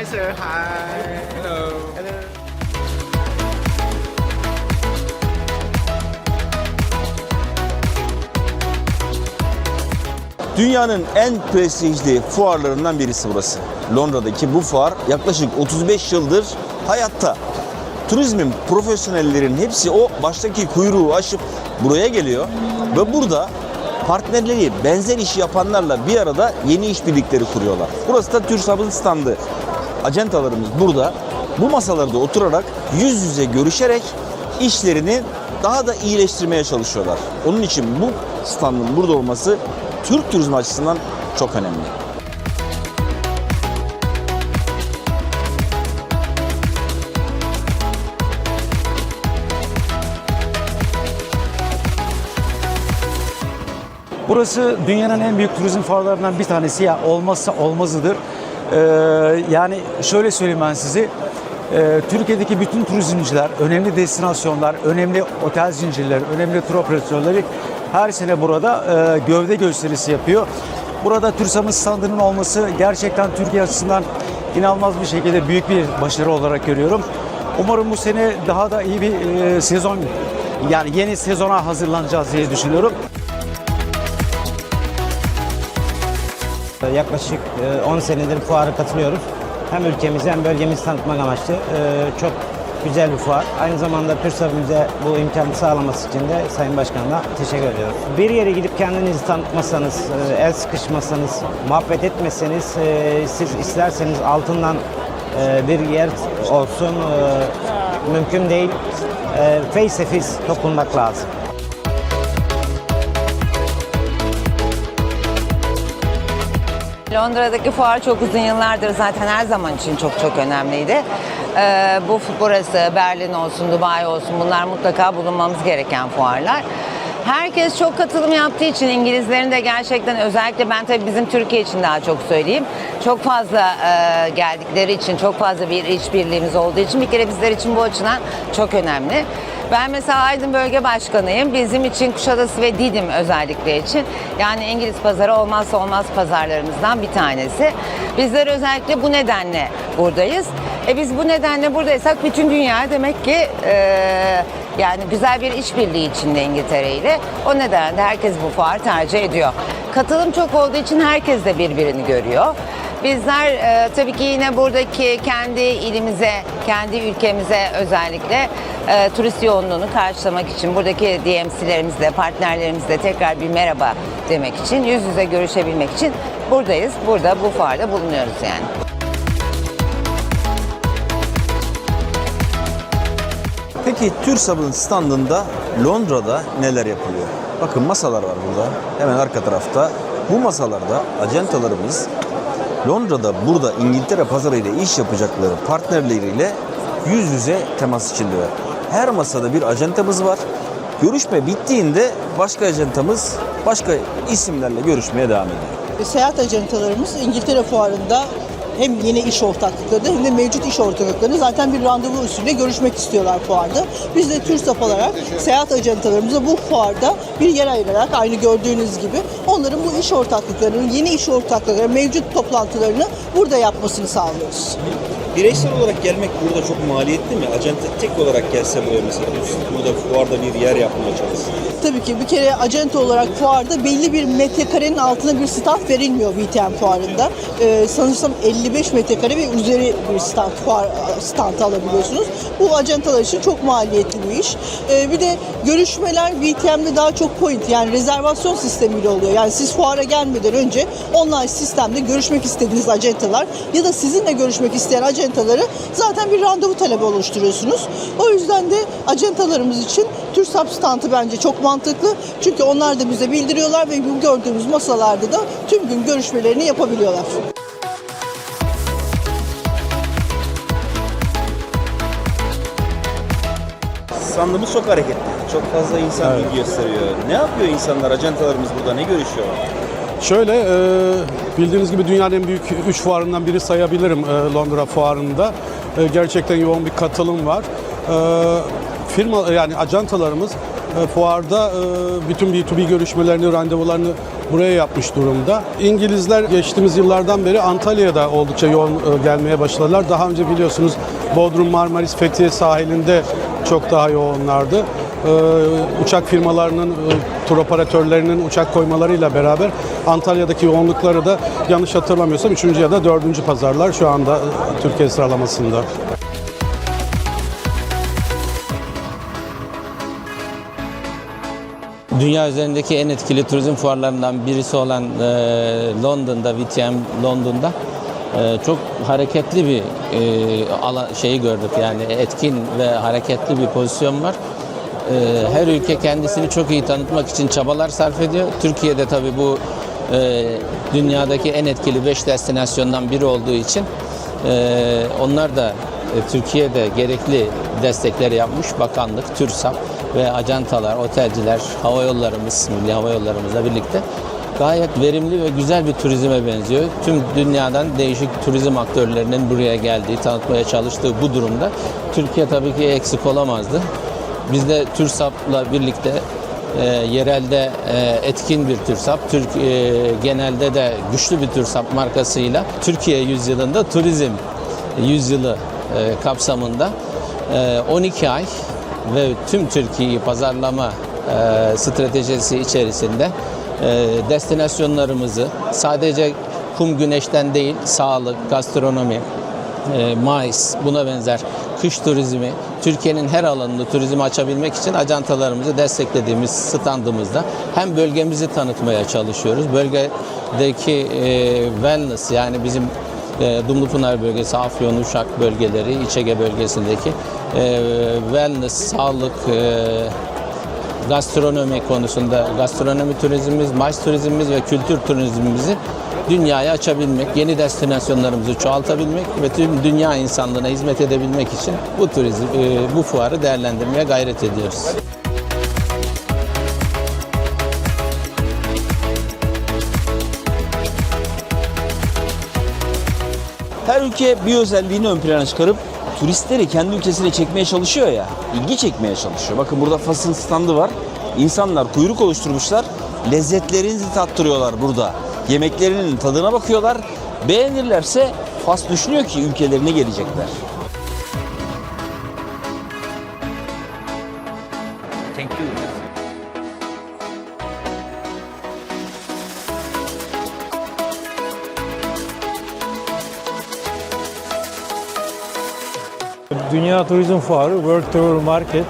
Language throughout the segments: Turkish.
Hi. Hello. Dünyanın en prestijli fuarlarından birisi burası. Londra'daki bu fuar yaklaşık 35 yıldır hayatta. Turizmin profesyonellerin hepsi o baştaki kuyruğu aşıp buraya geliyor ve burada partnerleri benzer işi yapanlarla bir arada yeni işbirlikleri kuruyorlar. Burası da TÜRSAB'ın standı. Acentalarımız burada bu masalarda oturarak yüz yüze görüşerek işlerini daha da iyileştirmeye çalışıyorlar. Onun için bu standın burada olması Türk turizmi açısından çok önemli. Burası dünyanın en büyük turizm fuarlarından bir tanesi ya olmazsa olmazıdır. Ee, yani şöyle söyleyeyim ben size. Ee, Türkiye'deki bütün turizmciler, önemli destinasyonlar, önemli otel zincirleri, önemli tur operatörleri her sene burada e, gövde gösterisi yapıyor. Burada TÜRSAM'ın standının olması gerçekten Türkiye açısından inanılmaz bir şekilde büyük bir başarı olarak görüyorum. Umarım bu sene daha da iyi bir e, sezon yani yeni sezona hazırlanacağız diye düşünüyorum. Yaklaşık e, 10 senedir fuara katılıyoruz. Hem ülkemizi hem bölgemizi tanıtmak amaçlı. E, Çok güzel bir fuar. Aynı zamanda TÜRSAB bize bu imkanı sağlaması için de Sayın Başkan'la teşekkür ediyoruz. Bir yere gidip kendinizi tanıtmasanız, e, el sıkışmasanız, muhabbet etmeseniz, e, siz isterseniz altından e, bir yer olsun e, mümkün değil. E, Face to face dokunmak lazım. Londra'daki fuar çok uzun yıllardır zaten her zaman için çok çok önemliydi. Ee, bu burası Berlin olsun, Dubai olsun bunlar mutlaka bulunmamız gereken fuarlar. Herkes çok katılım yaptığı için İngilizlerin de gerçekten özellikle ben tabii bizim Türkiye için daha çok söyleyeyim. Çok fazla e, geldikleri için, çok fazla bir işbirliğimiz olduğu için bir kere bizler için bu açıdan çok önemli. Ben mesela Aydın Bölge Başkanıyım. Bizim için Kuşadası ve Didim özellikle için. Yani İngiliz pazarı olmazsa olmaz pazarlarımızdan bir tanesi. Bizler özellikle bu nedenle buradayız. E biz bu nedenle buradaysak bütün dünya demek ki e, yani güzel bir işbirliği içinde İngiltere ile. O nedenle herkes bu fuar tercih ediyor. Katılım çok olduğu için herkes de birbirini görüyor. Bizler e, tabii ki yine buradaki kendi ilimize, kendi ülkemize özellikle e, turist yoğunluğunu karşılamak için buradaki DMC'lerimizle, partnerlerimizle tekrar bir merhaba demek için, yüz yüze görüşebilmek için buradayız. Burada bu fuarda bulunuyoruz yani. Peki TÜRSAB'ın standında Londra'da neler yapılıyor? Bakın masalar var burada. Hemen arka tarafta. Bu masalarda acentalarımız Londra'da burada İngiltere pazarıyla iş yapacakları partnerleriyle yüz yüze temas içindeler. Her masada bir acentamız var. Görüşme bittiğinde başka acentamız başka isimlerle görüşmeye devam ediyor. Seyahat acentalarımız İngiltere fuarında hem yeni iş ortaklıkları hem de mevcut iş ortaklıklarını zaten bir randevu usulüyle görüşmek istiyorlar fuarda. Biz de TÜRSAP olarak seyahat acentalarımıza bu fuarda bir yer ayırarak aynı gördüğünüz gibi onların bu iş ortaklıklarının, yeni iş ortaklıkları, mevcut toplantılarını burada yapmasını sağlıyoruz. Bireysel olarak gelmek burada çok maliyetli mi? Acente tek olarak gelse buraya mesela burada fuarda bir yer yapmaya çalışsın. Tabii ki bir kere acente olarak fuarda belli bir metrekarenin altına bir stand verilmiyor BTM fuarında. Ee, sanırsam 55 metrekare ve üzeri bir stand fuar stand alabiliyorsunuz. Bu acentalar için çok maliyetli bir iş. Ee, bir de görüşmeler BTM'de daha çok point yani rezervasyon sistemiyle oluyor. Yani siz fuara gelmeden önce online sistemde görüşmek istediğiniz acentalar ya da sizinle görüşmek isteyen acentaları zaten bir randevu talebi oluşturuyorsunuz. O yüzden de acentalarımız için TÜRSAP standı bence çok mantıklı. Çünkü onlar da bize bildiriyorlar ve bu gördüğümüz masalarda da tüm gün görüşmelerini yapabiliyorlar. Standımız çok hareketli. Çok fazla insan ilgi gösteriyor. Ne yapıyor insanlar? Acentalarımız burada ne görüşüyorlar? Şöyle e, bildiğiniz gibi dünyanın en büyük 3 fuarından biri sayabilirim e, Londra fuarında. E, gerçekten yoğun bir katılım var. E, firma yani ajantalarımız e, fuarda e, bütün B2B görüşmelerini, randevularını buraya yapmış durumda. İngilizler geçtiğimiz yıllardan beri Antalya'da oldukça yoğun e, gelmeye başladılar. Daha önce biliyorsunuz Bodrum, Marmaris, Fethiye sahilinde çok daha yoğunlardı. E, uçak firmalarının, e, tur operatörlerinin uçak koymalarıyla beraber Antalya'daki yoğunlukları da yanlış hatırlamıyorsam 3. ya da 4. pazarlar şu anda e, Türkiye sıralamasında. Dünya üzerindeki en etkili turizm fuarlarından birisi olan e, London'da, VTM London'da çok hareketli bir e, alan, şeyi gördük. Yani etkin ve hareketli bir pozisyon var. E, her ülke kendisini çok iyi tanıtmak için çabalar sarf ediyor. Türkiye'de tabii bu e, dünyadaki en etkili 5 destinasyondan biri olduğu için e, onlar da e, Türkiye'de gerekli destekleri yapmış bakanlık, TÜRSAP ve ajantalar, otelciler, hava yollarımız, milli hava yollarımızla birlikte gayet verimli ve güzel bir turizme benziyor. Tüm dünyadan değişik turizm aktörlerinin buraya geldiği, tanıtmaya çalıştığı bu durumda Türkiye tabii ki eksik olamazdı. Biz de TÜRSAP'la birlikte e, yerelde e, etkin bir TÜRSAP, Türk e, genelde de güçlü bir TÜRSAP markasıyla Türkiye yüzyılında turizm yüzyılı e, kapsamında e, 12 ay ve tüm Türkiye'yi pazarlama e, stratejisi içerisinde destinasyonlarımızı sadece kum güneşten değil sağlık, gastronomi, e, mais, buna benzer kış turizmi, Türkiye'nin her alanında turizmi açabilmek için ajantalarımızı desteklediğimiz standımızda hem bölgemizi tanıtmaya çalışıyoruz. Bölgedeki e, wellness yani bizim e, Dumlupınar bölgesi, Afyon, Uşak bölgeleri, İç Ege bölgesindeki e, wellness, sağlık, e, gastronomi konusunda gastronomi turizmimiz, maç turizmimiz ve kültür turizmimizi dünyaya açabilmek, yeni destinasyonlarımızı çoğaltabilmek ve tüm dünya insanlığına hizmet edebilmek için bu turizm, e, bu fuarı değerlendirmeye gayret ediyoruz. Her ülke bir özelliğini ön plana çıkarıp turistleri kendi ülkesine çekmeye çalışıyor ya, ilgi çekmeye çalışıyor. Bakın burada Fas'ın standı var. İnsanlar kuyruk oluşturmuşlar. Lezzetlerinizi tattırıyorlar burada. Yemeklerinin tadına bakıyorlar. Beğenirlerse Fas düşünüyor ki ülkelerine gelecekler. Dünya Turizm Fuarı World Travel Market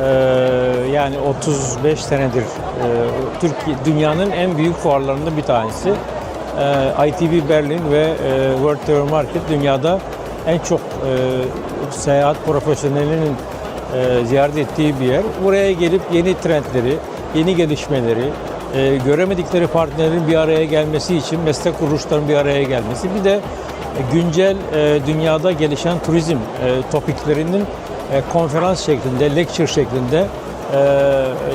eee, yani 35 senedir eee, Türkiye dünyanın en büyük fuarlarından bir tanesi. Eee, ITB Berlin ve eee, World Travel Market dünyada en çok eee, seyahat profesyonelinin eee, ziyaret ettiği bir yer. Buraya gelip yeni trendleri, yeni gelişmeleri, eee, göremedikleri partnerlerin bir araya gelmesi için meslek kuruluşlarının bir araya gelmesi. Bir de güncel e, dünyada gelişen turizm e, topiklerinin e, konferans şeklinde, lecture şeklinde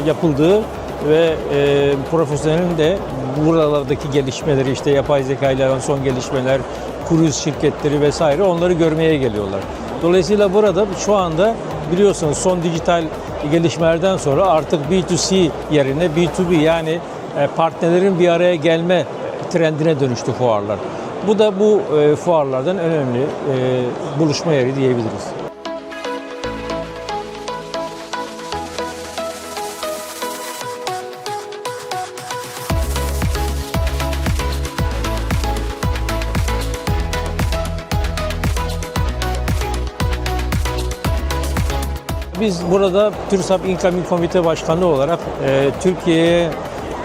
yapıldığı ve e, profesyonelin de buralardaki gelişmeleri işte yapay zeka ile son gelişmeler, kruz şirketleri vesaire onları görmeye geliyorlar. Dolayısıyla burada şu anda biliyorsunuz son dijital gelişmelerden sonra artık B2C yerine B2B yani partnerlerin bir araya gelme trendine dönüştü fuarlar. Bu da bu e, fuarlardan önemli e, buluşma yeri diyebiliriz. Biz burada TÜRSAP İnkami Komite Başkanı olarak e, Türkiye'ye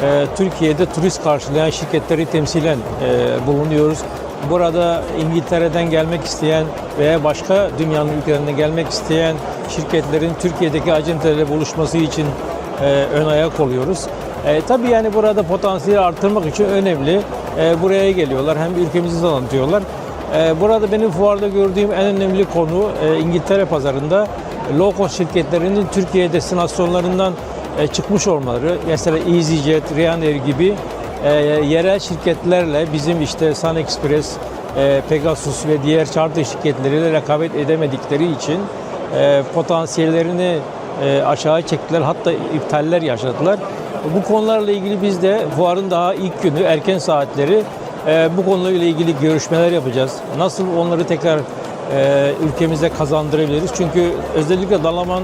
e, Türkiye'de turist karşılayan şirketleri temsilen e, bulunuyoruz. Burada İngiltere'den gelmek isteyen veya başka dünyanın ülkelerinden gelmek isteyen şirketlerin Türkiye'deki acentelerle buluşması için e, ön ayak oluyoruz. E, tabii yani burada potansiyeli artırmak için önemli. E, buraya geliyorlar hem ülkemizi tanıtıyorlar. E, burada benim fuarda gördüğüm en önemli konu e, İngiltere pazarında low cost şirketlerinin Türkiye destinasyonlarından e, çıkmış olmaları. Mesela EasyJet, Ryanair gibi e, yerel şirketlerle bizim işte Sun Express, e, Pegasus ve diğer charter şirketleriyle rekabet edemedikleri için e, potansiyellerini e, aşağı çektiler. Hatta iptaller yaşadılar. Bu konularla ilgili biz de fuarın daha ilk günü erken saatleri e, bu konuyla ilgili görüşmeler yapacağız. Nasıl onları tekrar e, ülkemize kazandırabiliriz? Çünkü özellikle Dalaman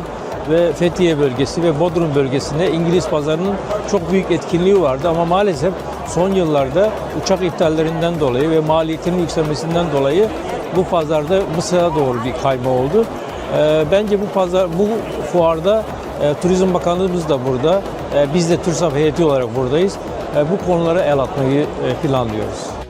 ve Fethiye bölgesi ve Bodrum bölgesinde İngiliz pazarının çok büyük etkinliği vardı ama maalesef son yıllarda uçak iptallerinden dolayı ve maliyetinin yükselmesinden dolayı bu pazarda Mısır'a doğru bir kayma oldu. E, bence bu pazar bu fuarda e, Turizm Bakanlığımız da burada. E, biz de TÜRSAP heyeti olarak buradayız. E, bu konulara el atmayı planlıyoruz.